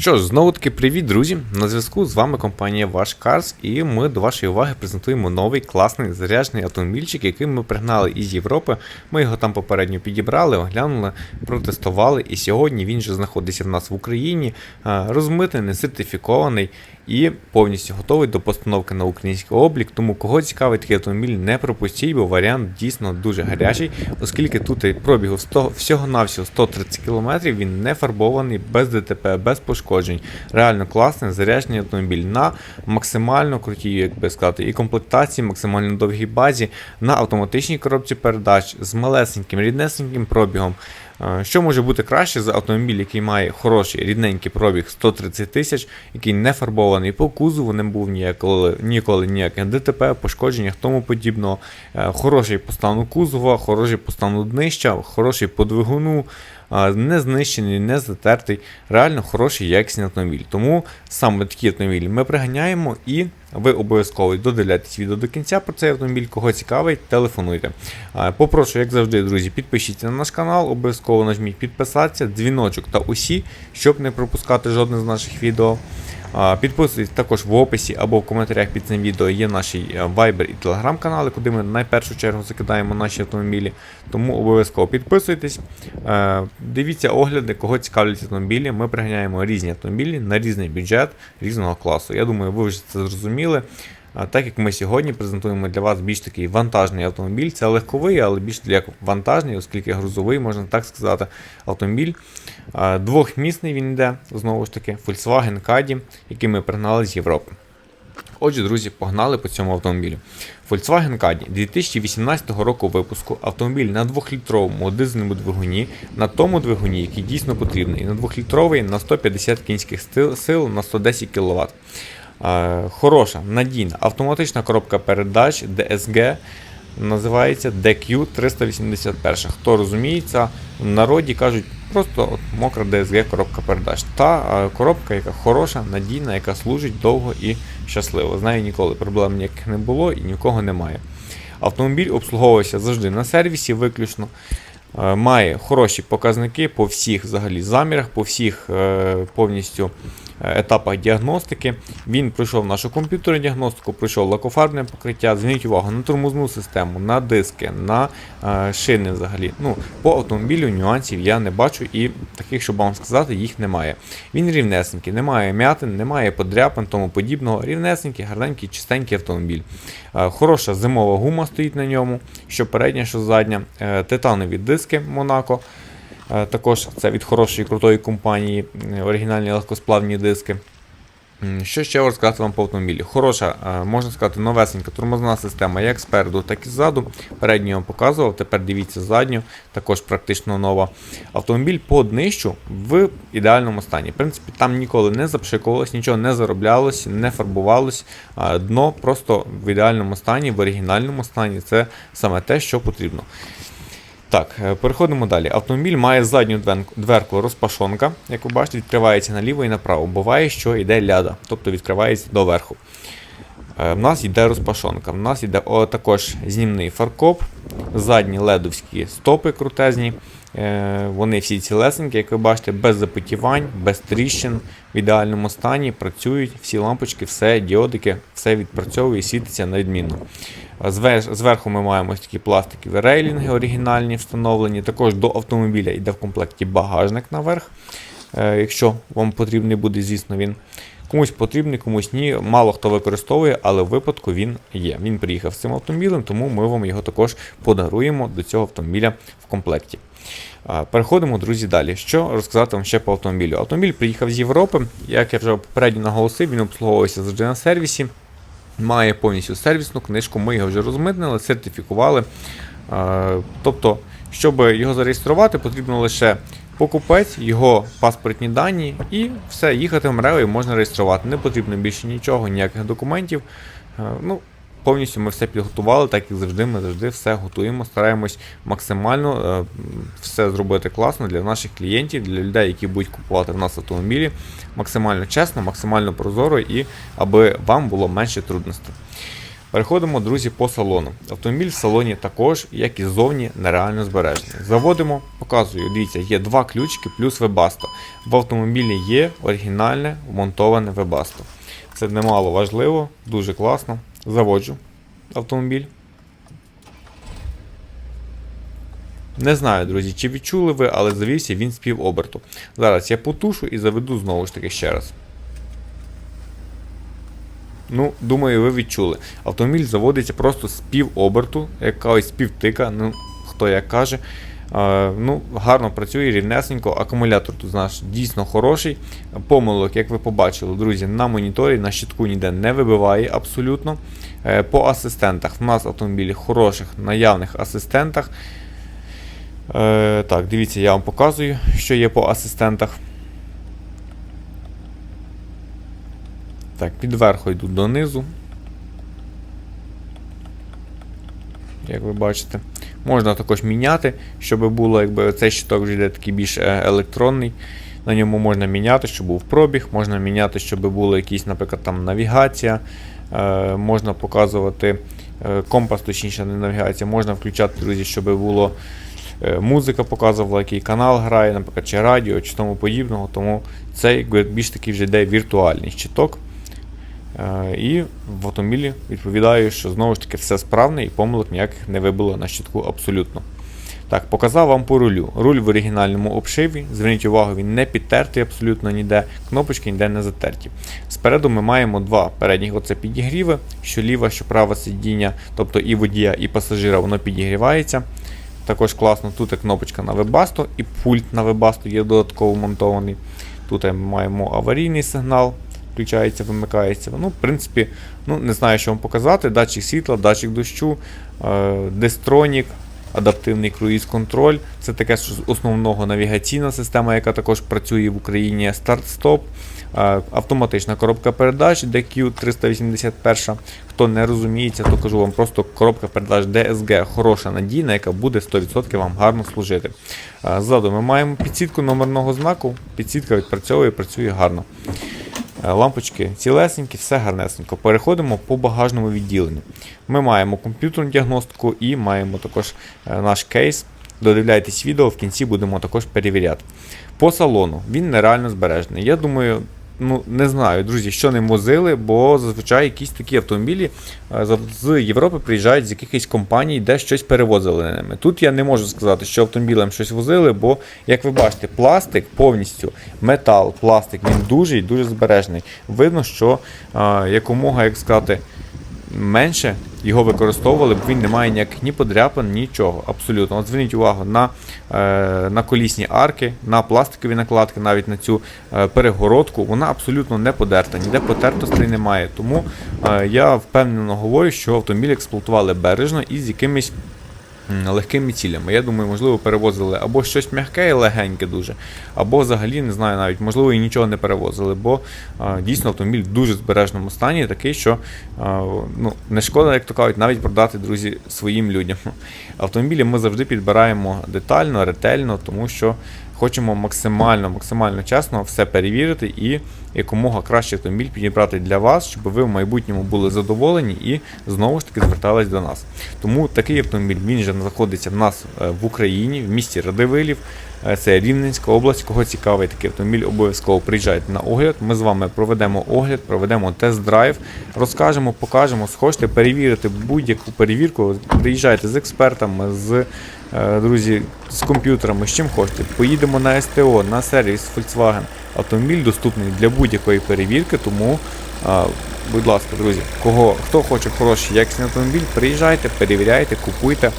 Що ж, знову таки привіт, друзі! На зв'язку з вами компанія Ваш Cars, і ми до вашої уваги презентуємо новий класний заряджений автомобільчик, який ми пригнали із Європи. Ми його там попередньо підібрали, оглянули, протестували. І сьогодні він вже знаходиться в нас в Україні, а, не сертифікований і повністю готовий до постановки на український облік. Тому кого цікавить такий автомобіль, не пропустіть, бо варіант дійсно дуже гарячий, оскільки тут пробігу 100, всього-навсього 130 км, він не фарбований, без ДТП, без пошкоджень. Реально класний заряджений автомобіль на максимально крутій, як би сказати, і комплектації, максимально довгій базі, на автоматичній коробці передач з малесеньким, ріднесеньким пробігом. Що може бути краще за автомобіль, який має хороший рідненький пробіг 130 тисяч, який не фарбований по кузову, не був ніяколи, ніколи ніяких ДТП, пошкодженнях, тому подібного. Е, Хороший по стану кузова, хороший по стану днища, хороший по двигуну, е, не знищений, не затертий. Реально хороший якісний автомобіль. Тому саме такі автомобілі ми приганяємо і ви обов'язково додивляйтесь відео до кінця про цей автомобіль. Кого цікавить, телефонуйте. Попрошу, як завжди, друзі, підпишіться на наш канал, обов'язково нажміть підписатися, дзвіночок та усі, щоб не пропускати жодне з наших відео. Підписуйтесь також в описі або в коментарях під цим відео є наші е, Viber і Telegram канали, куди ми на першу чергу закидаємо наші автомобілі. Тому обов'язково підписуйтесь. Е, Дивіться огляди, кого цікавлять автомобілі. Ми приганяємо різні автомобілі на різний бюджет різного класу. Я думаю, ви вже це зрозуміли. А Так як ми сьогодні презентуємо для вас більш такий вантажний автомобіль, це легковий, але більш як вантажний, оскільки грузовий, можна так сказати, автомобіль. Двохмісний він йде, знову ж таки, Volkswagen Caddy, який ми пригнали з Європи. Отже, друзі, погнали по цьому автомобілю. Volkswagen Caddy 2018 року випуску автомобіль на 2-літровому дизельному двигуні, на тому двигуні, який дійсно потрібний, на 2-літровий на 150 кінських сил на 110 кВт. Е, Хороша, надійна автоматична коробка передач DSG називається DQ381. Хто розуміється, в народі кажуть просто от мокра DSG коробка передач. Та е, коробка, яка хороша, надійна, яка служить довго і щасливо. З нею ніколи проблем ніяких не було і нікого немає. Автомобіль обслуговувався завжди на сервісі, виключно. Е, Має хороші показники по всіх взагалі замірах, по всіх повністю етапах діагностики. Він пройшов нашу комп'ютерну діагностику, пройшов лакофарбне покриття. Зверніть увагу на тормозну систему, на диски, на е, шини взагалі. Ну, по автомобілю нюансів я не бачу і таких, щоб вам сказати, їх немає. Він рівнесенький, немає м'ятин, немає подряпин, тому подібного. Рівнесенький, гарненький, чистенький автомобіль. Е, Хороша зимова гума стоїть на ньому, що передня, що задня. Е, Титанові диски Монако. Е, Також це від хорошої крутої компанії, е, оригінальні легкосплавні диски. Що ще розказати вам по автомобілі? Хороша, е, можна сказати, новесенька тормозна система як спереду, так і ззаду. Передню вам показував, тепер дивіться задню, також практично нова. Автомобіль по днищу в ідеальному стані. В принципі, там ніколи не запшикувалось, нічого не зароблялось, не фарбувалось. Дно просто в ідеальному стані, в оригінальному стані. Це саме те, що потрібно. Так, е, переходимо далі. Автомобіль має задню дверку розпашонка, як ви бачите, відкривається наліво і направо. Буває, що йде ляда, тобто відкривається доверху. Е, В нас йде розпашонка. В нас йде о, також знімний фаркоп, задні ледовські стопи крутезні. Е, Вони всі цілесенькі, як ви бачите, без запотівань, без тріщин, в ідеальному стані, працюють всі лампочки, все, діодики, все відпрацьовує світиться на відмінно. Зверху ми маємо такі пластикові рейлінги оригінальні встановлені. Також до автомобіля йде в комплекті багажник наверх. Е, Якщо вам потрібний буде, звісно, він. Комусь потрібний, комусь ні. Мало хто використовує, але в випадку він є. Він приїхав з цим автомобілем, тому ми вам його також подаруємо до цього автомобіля в комплекті. Переходимо, друзі, далі. Що розказати вам ще по автомобілю? Автомобіль приїхав з Європи. Як я вже попередньо наголосив, він обслуговується завжди на сервісі. Має повністю сервісну книжку, ми його вже розмитнили, сертифікували. Тобто, щоб його зареєструвати, потрібно лише покупець, його паспортні дані і все, їхати в МРЕО і можна реєструвати. Не потрібно більше нічого, ніяких документів. Е, Ну, повністю ми все підготували, так як завжди. Ми завжди все готуємо, стараємось максимально е, все зробити класно для наших клієнтів, для людей, які будуть купувати в нас автомобілі. Максимально чесно, максимально прозоро і аби вам було менше трудностей. Переходимо, друзі, по салону. Автомобіль в салоні також, як і ззовні, нереально збережений. Заводимо, показую. Дивіться, є два ключики плюс Webasto. В автомобілі є оригінальне вмонтоване Webasto. Це немало важливо, дуже класно. Заводжу автомобіль. Не знаю, друзі, чи відчули ви, але завівся він з півоберту. Зараз я потушу і заведу знову ж таки ще раз. Ну, думаю, ви відчули. Автомобіль заводиться просто з півоберту, якась півтика, ну, хто як каже. Е, ну, гарно працює, рівнесенько. Акумулятор тут наш дійсно хороший. Помилок, як ви побачили, друзі, на моніторі, на щитку ніде не вибиває абсолютно. Е, по асистентах. В нас автомобілі хороших наявних асистентах. Е, так, дивіться, я вам показую, що є по асистентах. Так, під верху йду донизу. Як ви бачите. Можна також міняти, щоб було, якби цей щиток вже йде такий більш е, електронний. На ньому можна міняти, щоб був пробіг, можна міняти, щоб було якісь, наприклад, там навігація. Е, можна показувати е, компас, точніше, не навігація, можна включати, друзі, щоб було е, музика показувала, який канал грає, наприклад, чи радіо, чи тому подібного. Тому це якби, більш такий вже йде віртуальний щиток. Е, І в автомобілі відповідаю, що знову ж таки все справне і помилок ніяких не вибило на щитку абсолютно. Так, показав вам по рулю. Руль в оригінальному обшиві. Зверніть увагу, він не підтертий абсолютно ніде, кнопочки ніде не затерті. Спереду ми маємо два передніх оце підігріви, що ліве, що праве сидіння, тобто і водія, і пасажира, воно підігрівається. Також класно, тут є кнопочка на Webasto і пульт на Webasto є додатково монтований. Тут маємо аварійний сигнал, включається, вимикається. Ну, в принципі, ну, не знаю, що вам показати. Датчик світла, датчик дощу, е, адаптивний круїз-контроль. Це таке з основного навігаційна система, яка також працює в Україні. Старт-стоп, е, автоматична коробка передач DQ381. Хто не розуміється, то кажу вам просто коробка передач DSG хороша надійна, яка буде 100% вам гарно служити. Е, Ззаду ми маємо підсітку номерного знаку. Підсітка відпрацьовує, працює гарно. Е, Лампочки цілесенькі, все гарнесенько. Переходимо по багажному відділенню. Ми маємо комп'ютерну діагностику і маємо також е, наш кейс. Додивляйтесь відео, в кінці будемо також перевіряти. По салону він нереально збережений. Я думаю, ну не знаю, друзі, що не возили, бо зазвичай якісь такі автомобілі е, з- з Європи приїжджають з якихось компаній, де щось перевозили ними. Тут я не можу сказати, що автомобілем щось возили, бо, як ви бачите, пластик повністю, метал, пластик, він дуже і дуже збережний. Видно, що е, якомога, як сказати, менше його використовували, бо він не має ніяких ні подряпин, нічого. Абсолютно. От зверніть увагу на, е, на колісні арки, на пластикові накладки, навіть на цю е, перегородку. Вона абсолютно не подерта, ніде потертостей немає. Тому е, я впевнено говорю, що автомобіль експлуатували бережно і з якимись. Легкими цілями. Я думаю, можливо, перевозили або щось м'яке і легеньке дуже, або взагалі не знаю навіть, можливо, і нічого не перевозили, бо дійсно автомобіль в дуже збережному стані, такий, що ну, не шкода, як то кажуть, навіть продати, друзі, своїм людям. Автомобілі ми завжди підбираємо детально, ретельно, тому що хочемо максимально, максимально чесно все перевірити і якомога краще автомобіль підібрати для вас, щоб ви в майбутньому були задоволені і знову ж таки звертались до нас. Тому такий автомобіль він же знаходиться в нас е, в Україні, в місті Радивилів. Е, Це Рівненська область. Кого цікавий такий автомобіль, обов'язково приїжджайте на огляд. Ми з вами проведемо огляд, проведемо тест-драйв, розкажемо, покажемо, схочете перевірити будь-яку перевірку. Приїжджайте з експертами, з е, друзі, з комп'ютерами, з чим хочете. Поїдемо на СТО, на сервіс Volkswagen. Автомобіль доступний для будь-якої перевірки, тому. Будь ласка, друзі, кого хто хоче хороший якісний автомобіль, приїжджайте, перевіряйте, купуйте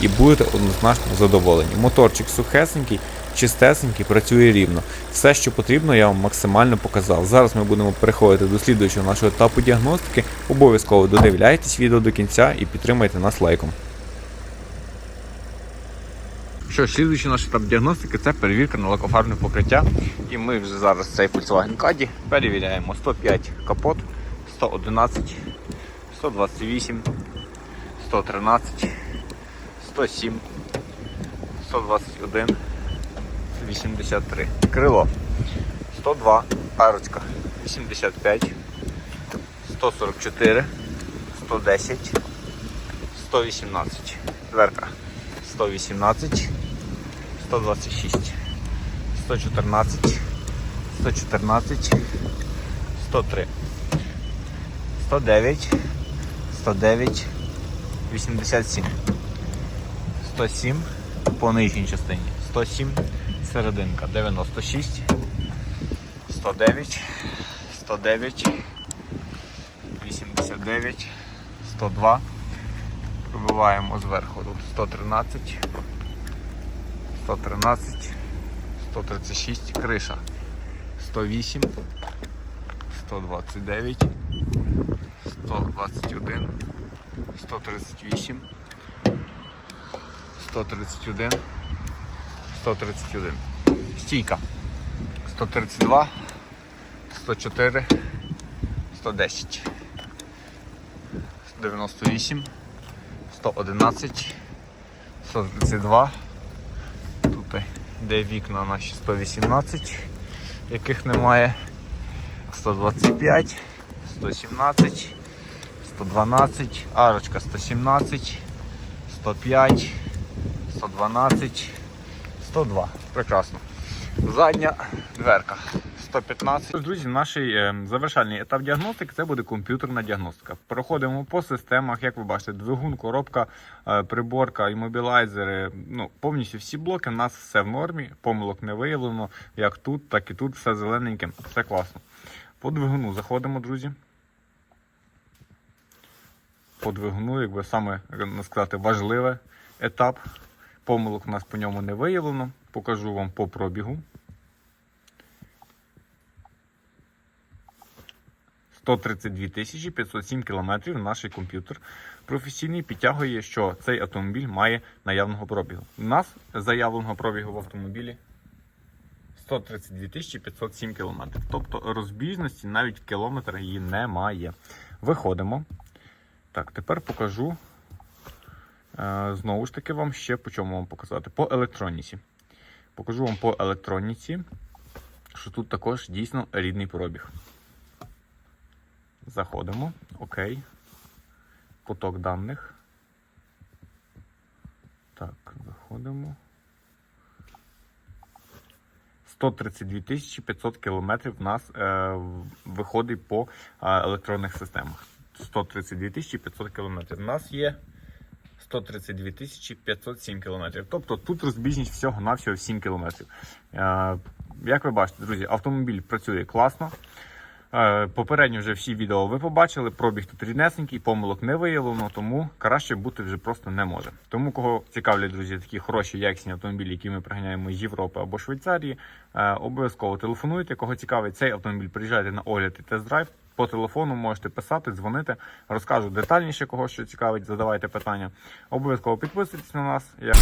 і будете однозначно задоволені. Моторчик сухесенький, чистесенький, працює рівно. Все, що потрібно, я вам максимально показав. Зараз ми будемо переходити до слідуючого нашого етапу діагностики. Обов'язково додивляйтесь відео до кінця і підтримайте нас лайком. Що слідуючий наш етап діагностики це перевірка на лакофарбне покриття. І ми вже зараз цей Volkswagen Caddy перевіряємо 105 капот, 111, 128, 113, 107, 121, 83. Крило 102, арочка 85, 144, 110, 118. Дверка. 118, 126, 114, 114, 103, 109, 109, 87, 107 по нижній частині, 107 серединка, 96, 109, 109, 89, 102. Пробиваємо зверху тут 113, 113, 136, криша 108, 129, 121, 138, 131, 131. Стійка. 132, 104, 110, 98, 111, 132. Тут де вікна наші 118, яких немає. 125, 117, 112, арочка 117, 105, 112, 102. Прекрасно. Задня дверка 115. Друзі, наш е, завершальний етап діагностики це буде комп'ютерна діагностика. Проходимо по системах, як ви бачите, двигун, коробка, е, приборка, іммобілайзери. Ну, повністю всі блоки. У нас все в нормі, помилок не виявлено. Як тут, так і тут, все зелененьке, все класно. По двигуну заходимо, друзі. По двигуну, якби саме сказати, важливий етап. Помилок у нас по ньому не виявлено. Покажу вам по пробігу. 132 тисячі 507 кілометрів наш комп'ютер професійний підтягує, що цей автомобіль має наявного пробігу. У нас заявленого пробігу в автомобілі 132 тисячі 507 кілометрів. Тобто розбіжності навіть в кілометрах її немає. Виходимо. Так, тепер покажу. Е, Знову ж таки, вам ще по чому вам показати? По електроніці. Покажу вам по електроніці, що тут також дійсно рідний пробіг. Заходимо. Окей. Поток даних. Так, заходимо. 132 тисячі 500 кілометрів в нас е, виходить по е, електронних системах. 132 тисячі 500 кілометрів. У нас є 132 тисячі 507 кілометрів. Тобто тут розбіжність всього-навсього 7 кілометрів. Е, як ви бачите, друзі, автомобіль працює класно. Е, Попередньо вже всі відео ви побачили, пробіг тут ріднесенький, помилок не виявлено, тому краще бути вже просто не може. Тому кого цікавлять, друзі, такі хороші якісні автомобілі, які ми приганяємо з Європи або Швейцарії, е, обов'язково телефонуйте. Кого цікавить цей автомобіль, приїжджайте на огляд і тест-драйв. По телефону можете писати, дзвонити, розкажу детальніше, кого що цікавить, задавайте питання. Обов'язково підписуйтесь на нас. Я...